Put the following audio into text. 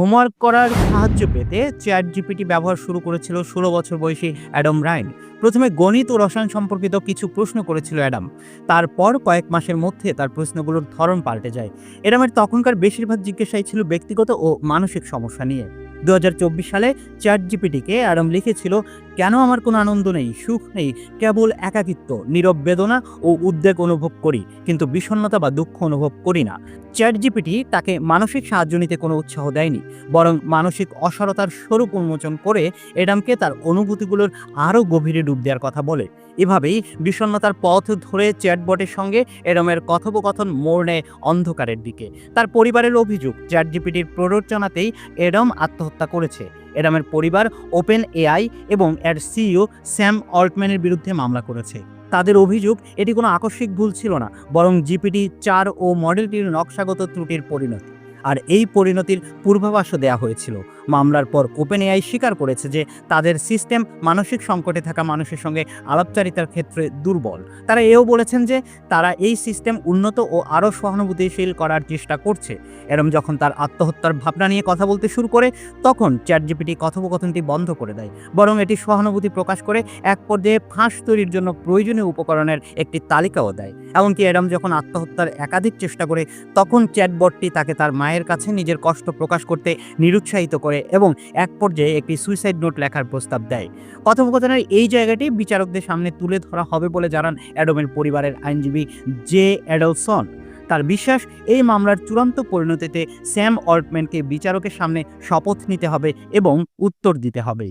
Homework করার সাহায্য পেতে চ্যাট জিপিটি ব্যবহার শুরু করেছিল ষোলো বছর বয়সী অ্যাডম রাইন। প্রথমে গণিত ও রসায়ন সম্পর্কিত কিছু প্রশ্ন করেছিল অ্যাডাম। তারপর কয়েক মাসের মধ্যে তার প্রশ্নগুলোর ধরন পাল্টে যায়। অ্যাডামের তখনকার বেশিরভাগ জিজ্ঞাসাই ছিল ব্যক্তিগত ও মানসিক সমস্যা নিয়ে। দুহাজার চব্বিশ সালে চ্যাট জিপিটিকে অ্যাডাম লিখেছিল, কেন আমার কোনো আনন্দ নেই, সুখ নেই, কেবল একাকিত্ব, নীরব বেদনা ও উদ্বেগ অনুভব করি, কিন্তু বিষণ্ণতা বা দুঃখ অনুভব করি না। চ্যাট জিপিটি তাকে মানসিক সাহায্য নিতে কোনো উৎসাহ দেয়নি, বরং মানসিক অসারতার স্বরূপ উন্মোচন করে এডামকে তার অনুভূতিগুলোর আরও গভীরে ডুব দেওয়ার কথা বলে। এভাবেই বিষণ্ণতার পথ ধরে চ্যাটবটের সঙ্গে এরমের কথোপকথন মোড় নেয় অন্ধকারের দিকে। তার পরিবারের অভিযোগ চ্যাট জিপিটির প্ররোচনাতেই এরম আত্মহত্যা করেছে। এডামের পরিবার ওপেন এআই এবং এর সিইও স্যাম অল্টম্যানের বিরুদ্ধে মামলা করেছে। তাদের অভিযোগ, এটি কোনো আকস্মিক ভুল ছিল না, বরং জিপিটি চার ও মডেলটির নকশাগত ত্রুটির পরিণতি। আর এই পরিণতির পূর্বাভাসও দেওয়া হয়েছিল। মামলার পর ওপেন এআই স্বীকার করেছে যে তাদের সিস্টেম মানসিক সংকটে থাকা মানুষের সঙ্গে আলাপচারিতার ক্ষেত্রে দুর্বল। তারা এও বলেছেন যে তারা এই সিস্টেম উন্নত ও আরও সহানুভূতিশীল করার চেষ্টা করছে। এরম যখন তার আত্মহত্যার ভাবনা নিয়ে কথা বলতে শুরু করে, তখন চ্যাট জিপিটি কথোপকথনটি বন্ধ করে দেয়। বরং এটি সহানুভূতি প্রকাশ করে এক পর্যায়ে ফাঁস তৈরির জন্য প্রয়োজনীয় উপকরণের একটি তালিকাও দেয়। এমনকি এরম যখন আত্মহত্যার একাধিক চেষ্টা করে, তখন চ্যাটবটটি তাকে তার মায়ের কাছে নিজের কষ্ট প্রকাশ করতে নিরুৎসাহিত করে এবং এক পর্যায়ে একটি সুইসাইড নোট লেখার প্রস্তাব দেয়। কথোপকথনের এই জায়গাটি বিচারকদের সামনে তুলে ধরা হবে বলে জানান অ্যাডমের পরিবারের আইনজীবী জে অ্যাডলসন। তার বিশ্বাস, এই মামলার চূড়ান্ত পরিণতিতে স্যাম অল্টম্যানকে বিচারকের সামনে শপথ নিতে হবে এবং উত্তর দিতে হবে।